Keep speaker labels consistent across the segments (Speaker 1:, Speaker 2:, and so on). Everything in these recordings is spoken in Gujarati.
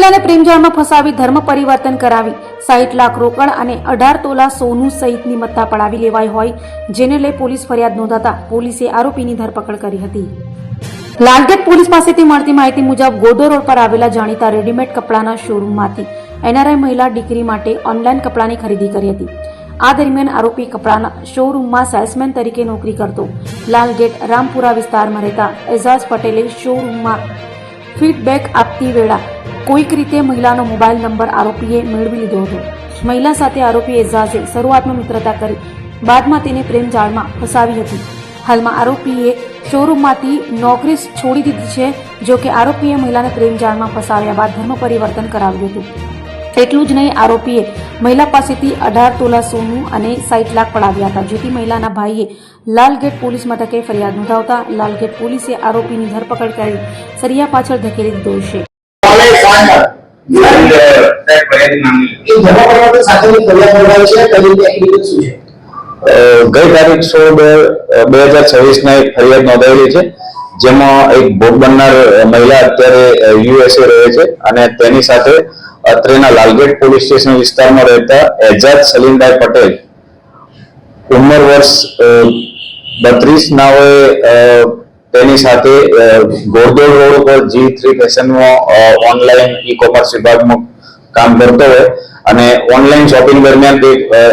Speaker 1: મહિલાને પ્રેમજાળમાં ફસાવી ધર્મ પરિવર્તન કરાવી. સાહીઠ લાખ રોકડ અને અઢાર તોલા સોનું સહિતની મત્તા પડાવી લેવાઈ હોય, જેને લઈ પોલીસ ફરિયાદ નોંધાતા પોલીસે આરોપીની ધરપકડ કરી હતી. લાલગેટ પોલીસ પાસેથી મળતી માહિતી મુજબ ગોદો રોડ પર આવેલા જાણીતા રેડીમેડ કપડાના શોરૂમમાંથી એનઆરઆઈ મહિલા ડિગ્રી માટે ઓનલાઈન કપડાની ખરીદી કરી હતી. આ દરમિયાન આરોપી કપડાના શોરૂમમાં સેલ્સમેન તરીકે નોકરી કરતો લાલગેટ રામપુરા વિસ્તારમાં રહેતા એઝાઝ પટેલે શોરૂમમાં ફીડબેક આપતી વેળા કોઈક રીતે મહિલાનો મોબાઈલ નંબર આરોપીએ મેળવી લીધો હતો. મહિલા સાથે આરોપી એઝાઝે શરૂઆતમાં મિત્રતા કરી, બાદમાં તેને પ્રેમ જાળમાં ફસાવી હતી. હાલમાં આરોપીએ શોરૂમમાંથી નોકરી છોડી દીધી છે, જો કે આરોપીએ મહિલાને પ્રેમ જાળમાં ફસાવ્યા બાદ ધર્મ પરિવર્તન કરાવ્યું હતું. એટલું જ નહીં, આરોપીએ મહિલા પાસેથી અઢાર તોલા સોનું અને સાઈઠ લાખ પડાવ્યા હતા, જેથી મહિલાના ભાઈએ લાલગેટ પોલીસ મથકે ફરિયાદ નોંધાવતા લાલગેટ પોલીસે આરોપીની ધરપકડ કરી સરિયા પાછળ ધકેલી દીધો છે.
Speaker 2: ગઈ તારીખ સોળ બે હજાર છવ્વીસના એક ફરિયાદ નોંધાયેલી છે જેમાં એક ભોગ બનનાર મહિલા અત્યારે યુએસએ રહે છે અને તેની સાથે અત્રેના લાલગેટ પોલીસ સ્ટેશન વિસ્તારમાં રહેતા એજાજ સલીમભાઈ પટેલ. ઉંમર વર્ષ બત્રીસ નાઓએ તેની સાથે ગોરદોડ રોડ ઉપર જી થ્રી ફેશનમાં ઓનલાઈન ઈ કોમર્સ વિભાગમાં કામ કરતો હોય અને ઓનલાઈન શોપિંગ દરમિયાન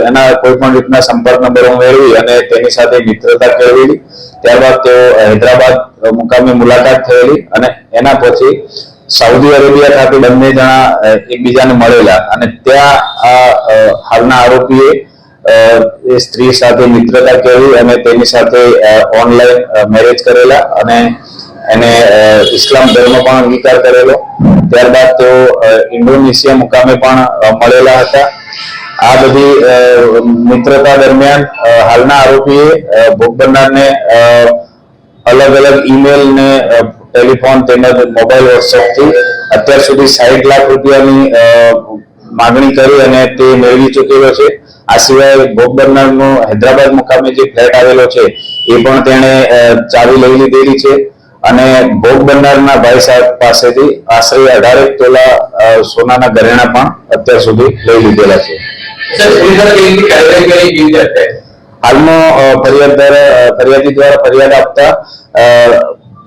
Speaker 2: એના કોઈ પણ રીતના સંપર્ક નંબરો મેળવી અને તેની સાથે મિત્રતા કેળવેલી ત્યારબાદ તેઓ હૈદરાબાદ મુકામે મુલાકાત થયેલી અને એના પછી સાઉદી અરેબિયા ખાતે બંને જણા એકબીજાને મળેલા અને ત્યાં આ હાલના આરોપીએ એ સ્ત્રી સાથે મિત્રતા કરી અને તેની સાથે ઓનલાઈન મેરેજ કરેલા અને એને ઇસ્લામ ધર્મ પણ અંગીકાર કરેલો. ત્યારબાદ તેઓ ઇન્ડોનેશિયા મુકામે પણ મળેલા હતા. આ બધી મિત્રતા દરમિયાન હાલના આરોપીએ ભોગ બનનારને અલગ અલગ ઈમેલ ને ટેલિફોન તેમજ મોબાઈલ વોટ્સએપથી અત્યાર સુધી સાઠ લાખ રૂપિયાની માગણી કરી અને તે મેળવી ચૂકેલો છે. આ સિવાય ભોગ બનનારનો હૈદરાબાદ મુકામે જે ફ્લેટ આવેલો છે એ પણ તેણે ચાવી લઈ લીધેલી છે. અને ભોગ બનનારના ભાઈ સાહેબ પાસેથી આશરે અઢારેક તોલા સોનાના ઘરેણા પણ અત્યાર સુધી લઈ લીધેલા છે. હાલમાં ફરિયાદ દ્વારા ફરિયાદી દ્વારા ફરિયાદ આપતા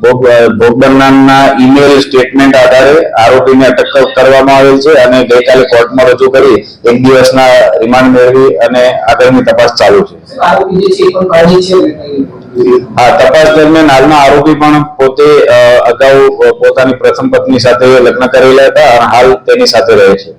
Speaker 2: અ, ભોગ અ, ભોગ બનનારના ઈમેલ સ્ટેટમેન્ટ આધારે આરોપીને અટક કરવામાં આવેલ છે અને ગઈકાલે કોર્ટમાં રજૂ કરી એક દિવસના રિમાન્ડ મેળવી અને આગળની તપાસ ચાલુ છે? આ તપાસ દરમિયાન હાલના આરોપી પણ પોતે અગાઉ પોતાની પ્રથમ પત્ની સાથે લગ્ન કરેલા હતા અને હાલ તેની સાથે રહે છે